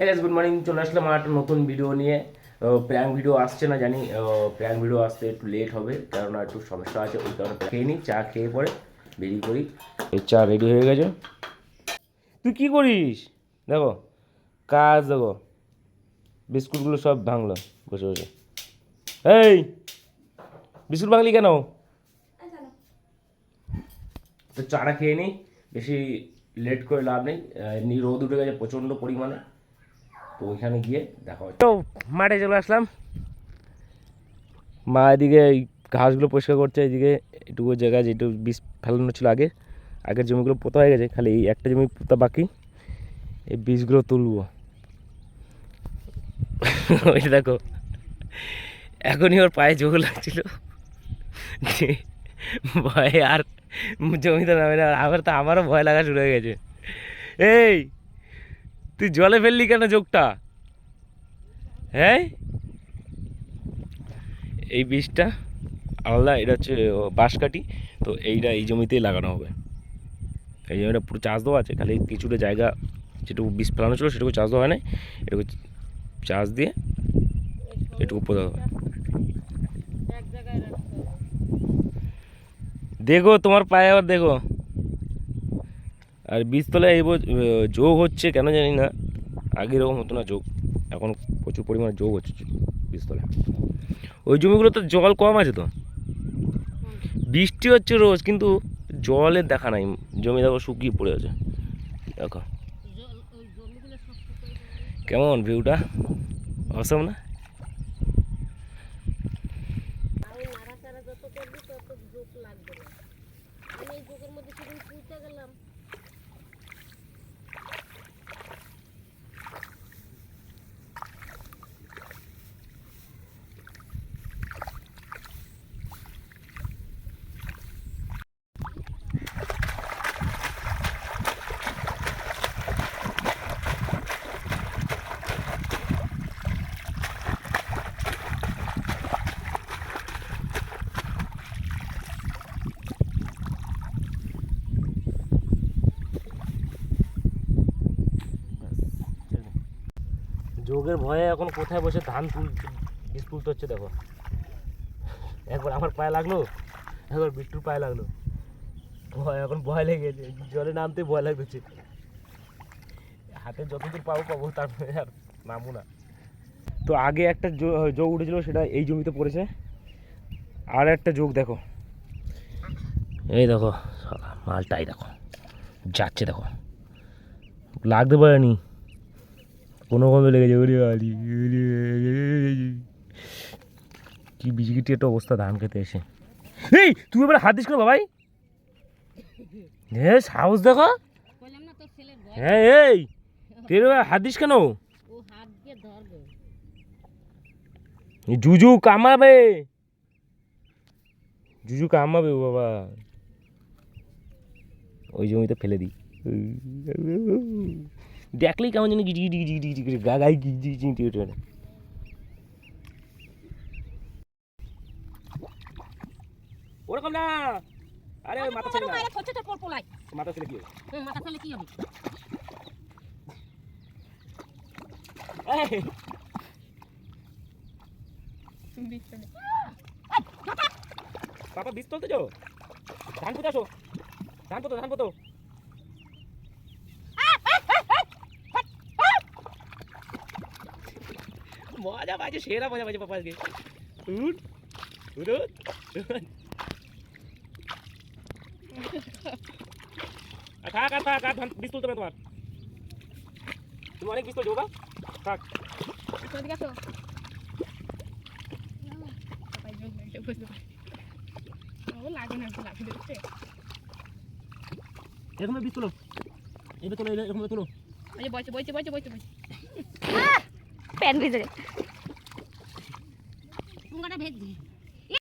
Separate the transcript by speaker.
Speaker 1: এই good morning চলে আসলাম আমার একটা নতুন ভিডিও নিয়ে। প্র্যাঙ্ক ভিডিও আসছে না, জানি। প্র্যাঙ্ক ভিডিও আসতে একটু লেট হবে কেননা একটু সমস্যা আছে, ওই কারণে খেয়ে নিই চা খেয়ে পরে বেরিয়ে করি এই চা রেডি হয়ে গেছে। তুই কি করিস? দেখো, কাজ দেখো। বিস্কুটগুলো সব ভাঙলো, বসে বসে। এই, বিস্কুট ভাঙলি কেন? তো চাটা খেয়ে নিই বেশি লেট করে লাভ নেই। এমনি রোদ উঠে গেছে প্রচণ্ড পরিমাণে। তো ওইখানে গিয়ে দেখা হচ্ছে। তো মাঠে চলে আসলাম। মা এদিকে এই ঘাসগুলো পরিষ্কার করছে এদিকে এটুকু জায়গা যেটু বীজ ফেলানো ছিল আগে। আগের জমিগুলো পোতা হয়ে গেছে খালি এই একটা জমি পোতা বাকি। এই বীজগুলো তুলবো। ওই দেখো এখনই ওর পায়ে জোর লাগছিল। ভয়ে আর জমিতে নামে না আবার তো আমারও ভয় লাগা শুরু হয়ে গেছে। এই! তুই জলে ফেললি কেন যোগটা হ্যাঁ? এই বীজটা আলাদা, এটা হচ্ছে বাঁশকাঠি, তো এইটা এই জমিতেই লাগানো হবে। এই জমিটা পুরো চাষ দেওয়া আছে, খালি কিছুটা জায়গা যেটুকু বীজ ফেলানো ছিল সেটুকু চাষ দেওয়া হয় নাই এটুকু চাষ দিয়ে এটুকু পোতা হবে দেখো, তোমার পায়ে আবার দেখো। আর বীজতলায় এই যোগ হচ্ছে কেন জানি না। আগে এরকম হতো না যোগ। এখন প্রচুর পরিমাণে যোগ হচ্ছে বীজতলায়। ওই জমিগুলোতে জল কম আছে তো? বৃষ্টি হচ্ছে রোজ, কিন্তু জলের দেখা নাই। জমি দেখো শুকিয়ে পড়ে আছে। দেখো। কেমন ভিউটা অসম না?
Speaker 2: গেলাম।
Speaker 1: যোগের ভয়ে এখন কোথায় বসে ধান তুল, বীজ তুলতে হচ্ছে দেখো। একবার আমার পায়ে লাগল, একবার বিট্টুর পায়ে লাগল। ভয়, এখন ভয় লেগে গেছে, জলে নামতে ভয় লাগছে। হাতে যতদূর পাবো পাবো, তারপরে আর নামবো না। তো আগে একটা যোগ উঠেছিল, সেটা এই জমিতে পড়েছে। আর একটা যোগ দেখো। এই দেখো মালটাই দেখো। যাচ্ছে দেখো। লাগতে পারেনি। কোনো কমে লেগেছে ওরে বাড়ি কি বিজিগিটি একটা অবস্থা ধান খেতে এসে। এই তুই এবার হাত দিস কেন বাবাই? হ্যাঁ সাহস দেখো? হ্যাঁ এই তুই হাত দিস কেন? জুজু কামাবে। জুজু কামাবে ও বাবা। ওই জমিতে ফেলে দিই দেখলেই কেমন জানি গিজি গিজি গিজি গিজি করে গা গাই গিজি গিজি গিজি ওঠে ওরকম না! আরে মাথা ছেলে না
Speaker 2: তোর পোলাই
Speaker 1: মাথা ছেলে কি হবে?
Speaker 2: হুম, মাথা ফেলে কি হবে?
Speaker 1: এই, পাপা তুলতে যাও। ধান পুঁতে আসো ধান পুতো ধান পুতো। মজা পাইছে সেরা মজা পাইছে পাপা আজকে। উঠ উঠ থাক আর থাক আর ধান বীজ তুলতে তোমার। তুমি অনেক বীজ তুলছো বাবা। থাক। এরকম বীজ তুলো। এবার তুলো এরকম তুলো।
Speaker 2: বইছে বইছে বইছে বইছে বইছে।
Speaker 3: প্যান ভিজে
Speaker 2: যায় ভেজ